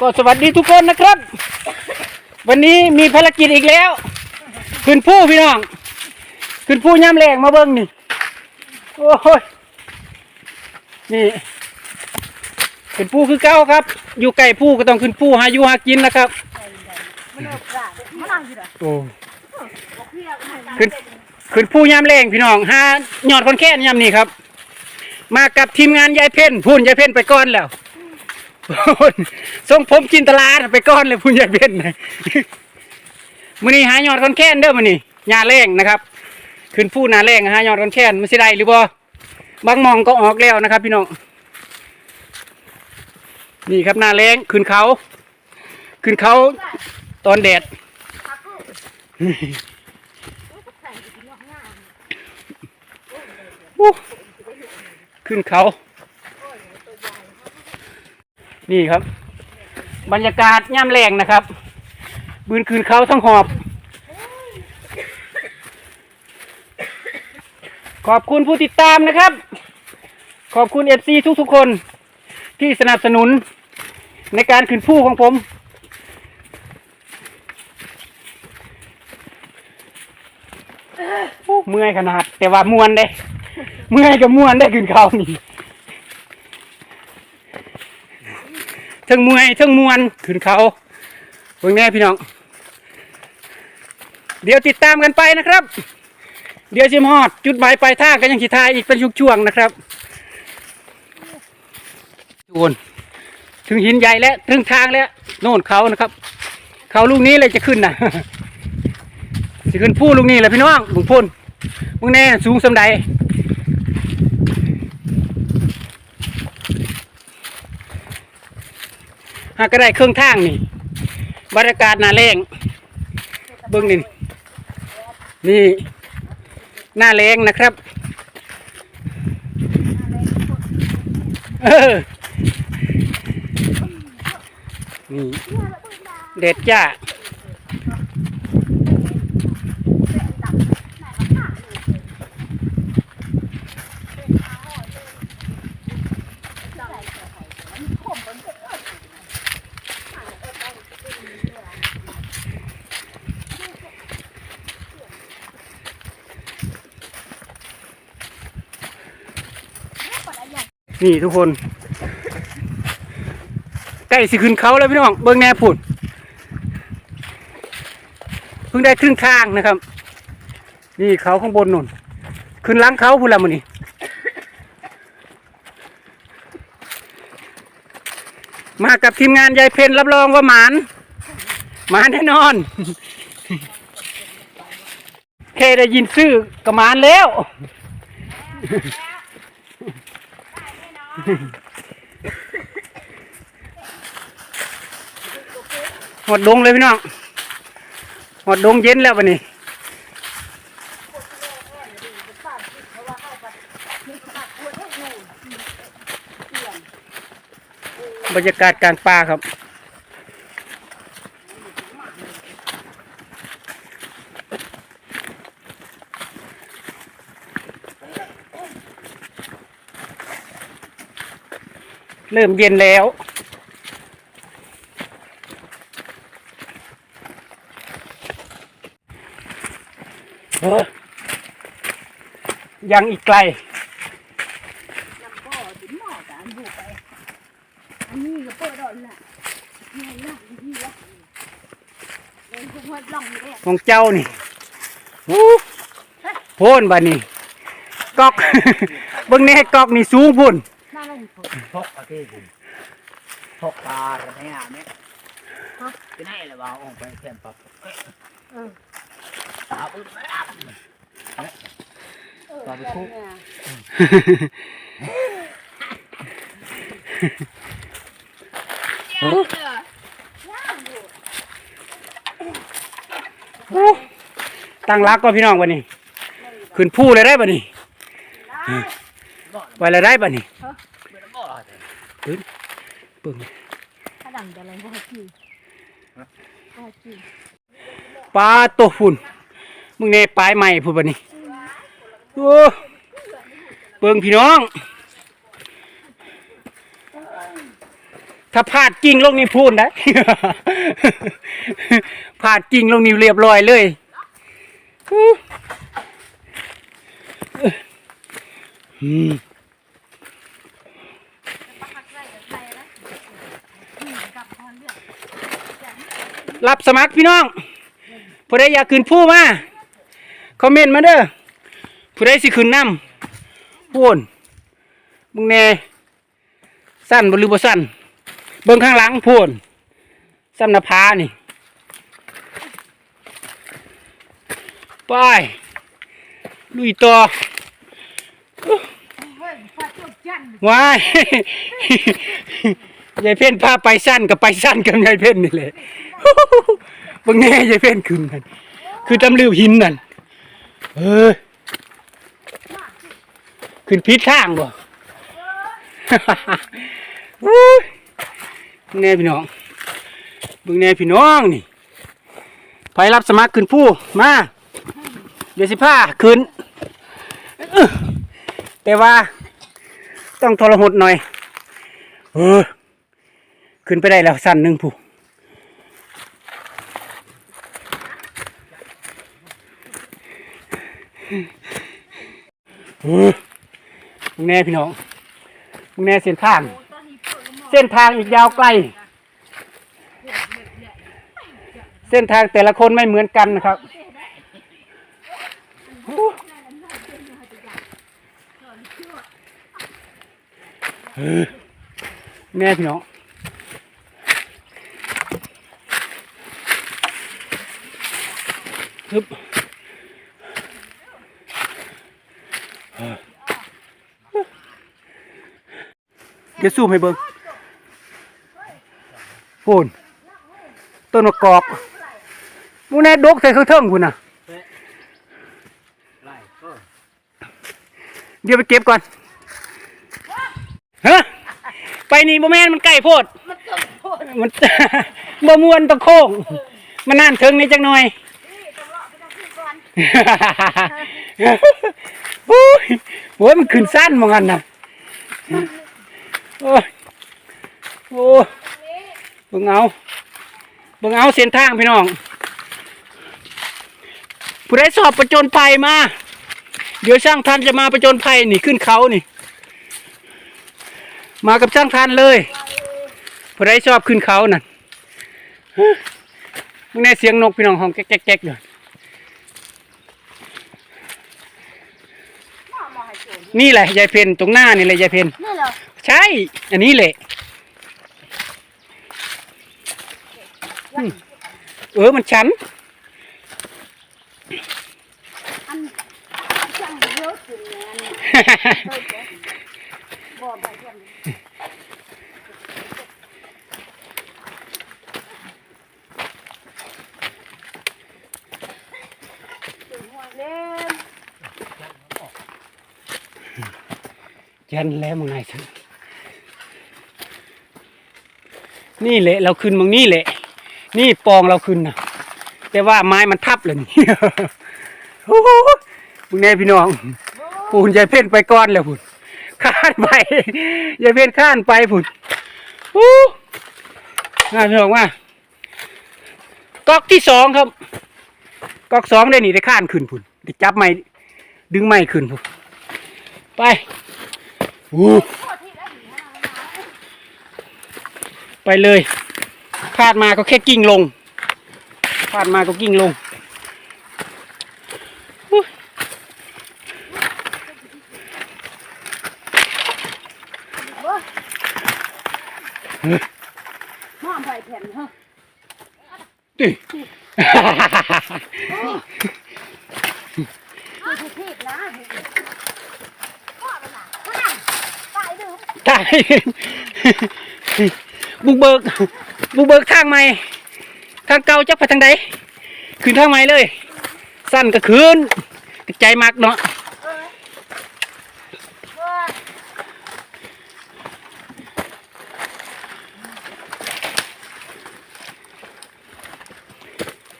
ก็สวัสดีทุกคนนะครับ วันนี้มีภารกิจอีกแล้ว ขึ้นผู้พี่น้อง ขึ้นผู้ย่ำแรงมาเบิ้งนี่ โอ้ย นี่ ขึ้นผู้คือเก้าครับ อยู่ไก่ผู้ก็ต้องขึ้นผู้หาอยู่หากินนะครับโอ้ขึ้นขึ้นผู้ย่ำแรงพี่น้องหาหยอดคนแค่นย่ำนี่ครับ มากับทีมงานยายเพ่นพูนยายเพ่นไปก่อนแล้ว ส่งผมจินตลาดไปก่อนเลยพูนยายเพ่นนะมื้อนี้หายอดคนแค้นเด้อมื้อนี้หญ้าแรงนะครับ ขึ้นผู้หนาแรงหายอดคนแค้นมันสิได้หรือบ่บางมองก็ออกแล้วนะครับ พี่น้องนี่ครับหน้าแรงขึ้นเขา ขึ้นเขาตอนแดดขึ้นเขา นี่ครับ บรรยากาศย่ำแรงนะครับ บืนคืนเขาทั้งหอบ ขอบคุณผู้ติดตามนะครับ ขอบคุณเอฟซีทุกๆคนที่สนับสนุนในการขึ้นผู้ของผม เมื่อยขนาด แต่ว่ามวนเด้ เมื่อยกับมวนได้ขึ้นเขานี่ ทั้งมวยทั้งมวนขึ้นเขาเบิ่งแน่พี่น้อง เดี๋ยวติดตามกันไปนะครับ เดี๋ยวจิมฮอด จุดหมายปลายทางก็ยังขีทายอีกเป็นช่วงๆนะครับทุกคนถึงหินใหญ่แล้วถึงทางแล้วโน่นเขานะครับ เขาลูกนี้เลยจะขึ้นนะจะขึ้นผู้ลูกนี้แหละพี่น้องลุงพ่นมึงแน่สูงสำใด หาก็ได้เครื่องทางนี่บรรยากาศหน้าแรงเบื้องนี่นี่หน้าแรงนะครับเออนี่เด็ดจ้า นี่ทุกคนใกล้สิขึ้นเขาแล้วพี่น้องเบิ้งแน่ผุดเพิ่งได้ครึ่งทางนะครับ นี่เขาข้างบนนู่น ขึ้นล้างเขาพูดละมันนี่มากับทีมงานยายเพนรับรองว่าหมานหมานแน่นอน แค่ได้ยินชื่อก็หมานแล้ว หดดงเลยพี่น้องหดดงเย็นแล้ววันนี้บรรยากาศการป่าครับ เริ่มเย็นแล้วเออยังอีกไกลอันนี้ก็เปิดดอกน่ะนี่น่ะนี่ละเล่นพวกมันล่องอยู่เนี่ยของเจ้านี่อู้โพนบานี่กอกเบิ่งแน่กอกนี่สูงพุ่นน่าเล่น พกพกเอาที่ผมพกตาระแม่เนี่ยจะให้เลยว่าออกไปเพื่อนปับเอตาอึ้งไม่รับตอนไปคุกตั้งรักก็พี่น้องบันนี้ ขึ้นผู้เลยได้บันนี้ไว้เลยได้บันนี้ ไม่ต้องบอกเลย เบิ่งถ้าดังจะอะไรพวกขี้พวกขี้ปลาตัวฝุ่นมึงเน่ปลายใหม่พูดบันนี้โอ้เบิ่งพี่น้องธราพลาดกิ่งลงนี่พูดได้พลาดกิ่งลงนี่เรียบร้อยเลยอืม ปักไว้กับใครนะอืมกับพรเลือก รับสมัครพี่น้องผู้ใดอยากขึ้นผู้มาคอมเมนต์มาเด้อผู้ใดสิขึ้นนำพูนมึงแน่สั้นบหรือบ่สั้นเบิ่งข้างหลังพูนสั้นนาผานี่ไปลุยต่อว้ายยายเพ่นพาไปสั้นกับไปสั้นกับยายเพ่นนี่แหละ บางแน่ยายเพ่นขึ้นนั่นคือตำลือหินนั่นเออขึ้นพิษทางบ่อุ้ยบางแน่พี่น้องบางแน่พี่น้องนี่ไปรับสมัครขึ้นผู้มาเดี๋ยวสิพาขึ้น แต่ว่า ต้องทรหดหน่อย เออ ขึ้นไปได้แล้วสั้นหนึ่งผู้เออ มึงแน่พี่น้องมึงแน่เส้นทาง เส้นทางอีกยาวไกล เส้นทางแต่ละคนไม่เหมือนกันนะครับเออแม่พี่น้องฮึบ เดี๋ยวซูมให้เบิ่งพูนต้นมะกอกมูแน่ดกใส่เครื่องเทิงคุณน่ะเดี๋ยวไปเก็บก่อนฮะไปนี่บ่แม่นมันใกล้โพด มันบ่มวนตะโค้งมันน่านถึงนี่จักหน่อย โอ้ยโอ้ยมันขึ้นสั้นเหมือนกันนะโอ้ยโอ้ยเบิ่งเอาเบิ่งเอาเส้นทางพี่น้องผู้ใดสอบประจนภัยมา เดี๋ยวช่างทันจะมาประจนภัยนี่ขึ้นเขานี่ มากับช่างทันเลยผู้ใดชอบขึ้นเขานั่นมึงแน่เสียงนกพี่น้องห้องแก๊กๆๆอยู่ หมอหมอให้โจร นี่แหละยายเพนตรงหน้านี่แหละยายเพนนี่เหรอใช่ อันนี้แหละอืมเออมันชัน อันจังเยอะถึงแม่เนี่ยเฮ้ยบ่บ่จังถึงหัวเล่ม ชันแล้วมึงไงสันนี่แหละ เราขึ้นมึงนี่แหละ นี่ปองเราขึ้นนะแต่ว่าไม้มันทับเลยนี่โอ้โหมึงแน่พี่น้องปูนยายเพ่นไปก้อนแล้วพุ่นข้านไปยายเพ่นข้านไปพุ่นโอ้น่าพี่น้องว่าก๊อกที่สองครับก๊อกสองได้นี่ได้ข้านขึ้นพุ่นได้จับไม้ดึงไม้ขึ้นพุ่นไป ได้หนีมาแล้วนะไปเลยพลาดมาก็แค่กิ้งลงพลาดมาก็กิ้งลงอุ๊ยหมอไปแผ่นเฮ้อติ คือผิดนะพ่อมันน่ะข้าง ตายดื้อตายบุกเบิกบุกเบิกทางใหม่ทางเก่าจักไปทางใดขึ้นทางใหม่เลย สั้นก็ขึ้นใจมักเนาะเออเออ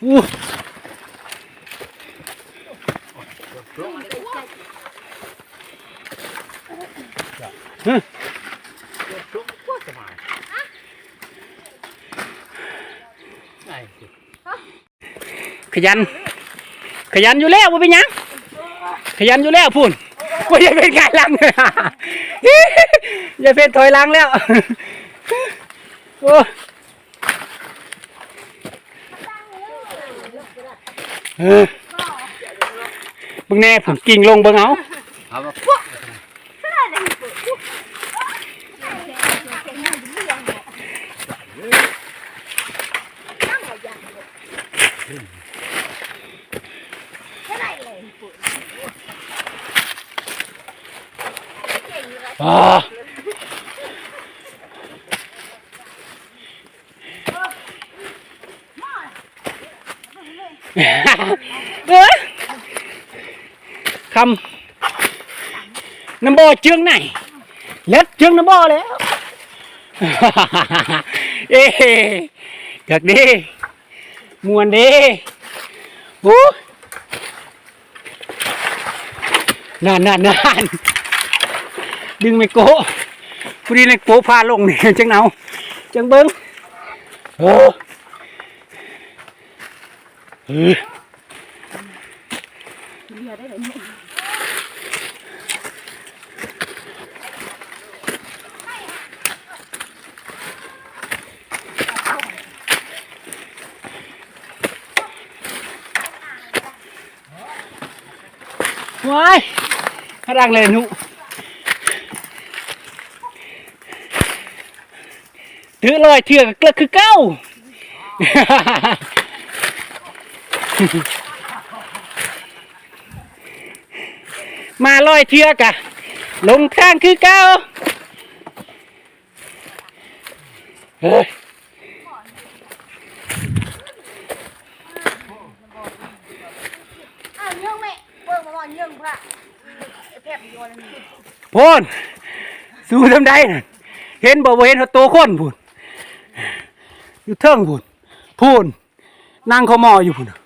อู้ ชุกก็สบาย ไอ้ ขยัน ขยันอยู่แล้วว่าเป็นยังขยันอยู่แล้วพูนว่าอย่าเป็นการลังอย่าเป็นถอยลังแล้วโอ้เออบึงแน่ผมกิ่งลงบิ่งเอา เออคำน้ำบ่อเจืองไหนเล็ดเจืองน้ำบ่อแล้วเอ้เกิดดีมวนดีโอ้นานนานนาน ดึงไม่โกะพอดีเลยโกะพาลงนี่จังเอาจังเบิ้งโอ้เออเบียร์ได้เลยเนี่ยว้ายรังเลยหนุ ถือลอยเถื่อกเกลือคือเก้ามาลอยเถื่อกะลงข้างคือเก้าเฮ้ยอ้าวเยื่องแม่เบิ่งมาว่าเยื่องพระแผลโยนนี่พูนสู้ทำได้น่ะเห็นบ่บ่เห็นเขาโตคนพูน อยู่เทิงพูนพูนนั่งเขามออยู่พูนน่น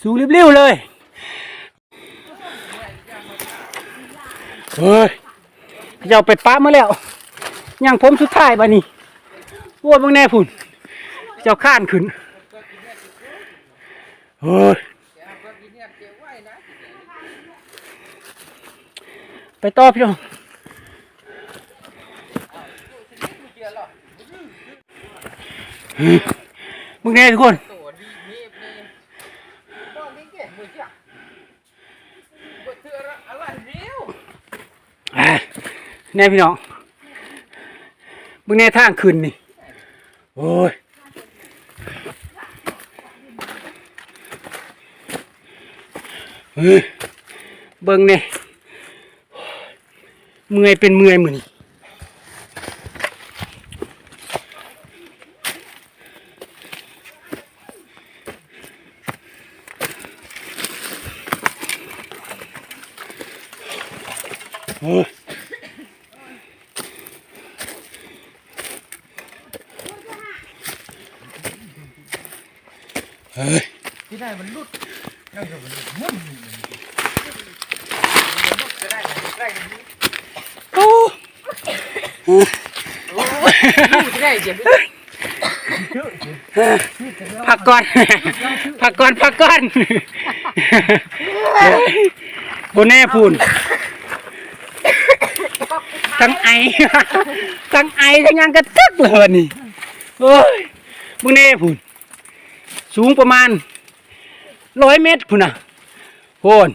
สู้เร็วๆเลยเฮ้ยเจะเอาไปป้ามาแล้วย่างผมสุดท้ายบานี้โอ้ยบางแน่พูนเจ้าข้านขึ้นเฮ้ยไปต่อพี่น้องมึงแน่ทุกคน ตัวดีมีบนี่ตัวนี้เก่งมือจ้ะบ่เทื่อละอะ ไรเดียวอะแน่พี่น้องมึงแน่ทางขึ้นนี่ โอ้ยเฮ้ยเบิ่งเนี่ยเมื่อยเป็นเมื่อยมือนี่ เฮ้ยที่ไหนมันลุดนั่นก็มันมุ่นจะได้ได้กันนี้โอ้จะได้เจ็บพักก่อนพักก่อนพักก่อนโบนแน่พูน ทั้งไอ ทั้งไอทั้งยังกระตึกเลยวันนี้โอ้ยบนแน่พูนสูงประมาณร้อยเมตรพูนน่ะโหน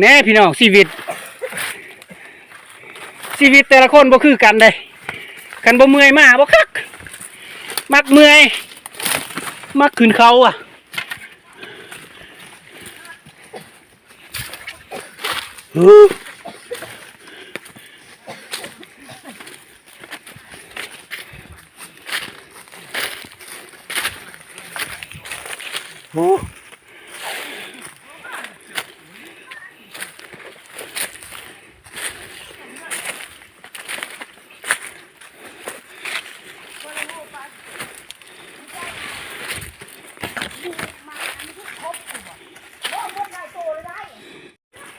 แน่พี่น้องชีวิต ชีวิตแต่ละคนบ่คือกันเลยกันบ่เมื่อยมาบ่คัก มักเมื่อย มักขึ้นเขาอะ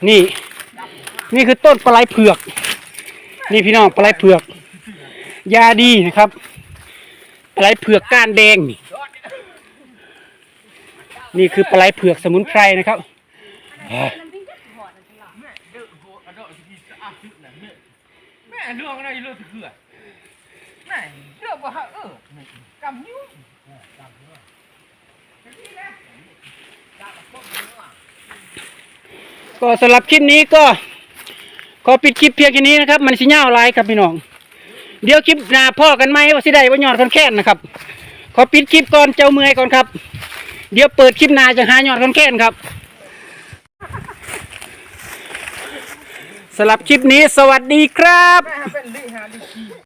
นี่ นี่คือต้นปลายเผือก นี่พี่น้องปลายเผือก ยาดีนะครับปลาไหลเผือกก้านแดงนี่ นี่คือปลาไหลเผือกสมุนไพรนะครับอ่าแม่เรื่องอะไรเรื่องเถื่อนแม่เรื่องว่าเออกำนิ้วก็สำหรับคลิปนี้ก็ขอปิดคลิปเพียงแค่นี้นะครับ มันสิยาวหลายครับพี่น้อง เดี๋ยวคลิปหน้าพ่อกันไหมว่าสิได้ว่ายอดคนแค้นนะครับ ขอปิดคลิปก่อนเจ้าเมื่อยก่อนครับ เดี๋ยวเปิดคลิปนาจะหายอดคนแค้นครับสำหรับคลิปนี้สวัสดีครับ